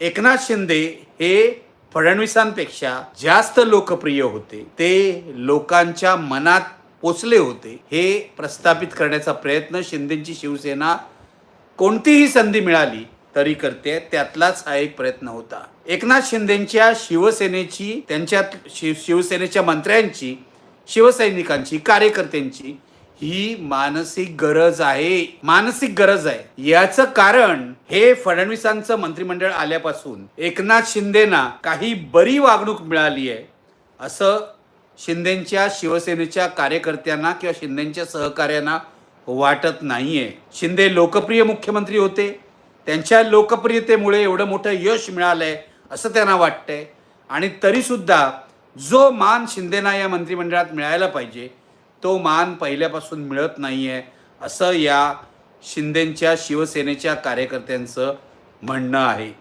एकनाथ शिंदे हे फडणवीसांपेक्षा जास्त लोकप्रिय होते. ते लोकांच्या मनात पोचले होते. हे प्रस्थापित करण्याचा प्रयत्न शिंदेची शिवसेना कोणतीही संधी मिळाली तरी करते त्यातलाच हा एक प्रयत्न होता. एकनाथ शिंदेच्या शिवसेनेची त्यांच्यात शिव शिवसेनेच्या मंत्र्यांची शिवसैनिकांची कार्यकर्त्यांची ही मानसिक गरज आहे. मानसिक गरज आहे. याचं कारण हे फडणवीसांचं मंत्रिमंडळ आल्यापासून एकनाथ शिंदेना काही बरी वागणूक मिळाली आहे. असं शिंदेच्या शिवसेनेच्या कार्यकर्त्यांना किंवा शिंदेच्या सहकार्यांना वाटत नाहीये. शिंदे लोकप्रिय मुख्यमंत्री होते. त्यांच्या लोकप्रियतेमुळे एवढं मोठं यश मिळालंय असं त्यांना वाटतंय. आणि तरीसुद्धा जो मान शिंदेना या मंत्रिमंडळात मिळायला पाहिजे तो मान पहिल्यापासून मिळत नाही आहे असं या शिंदेंच्या शिवसेनेच्या कार्यकर्त्यांचं म्हणणं आहे.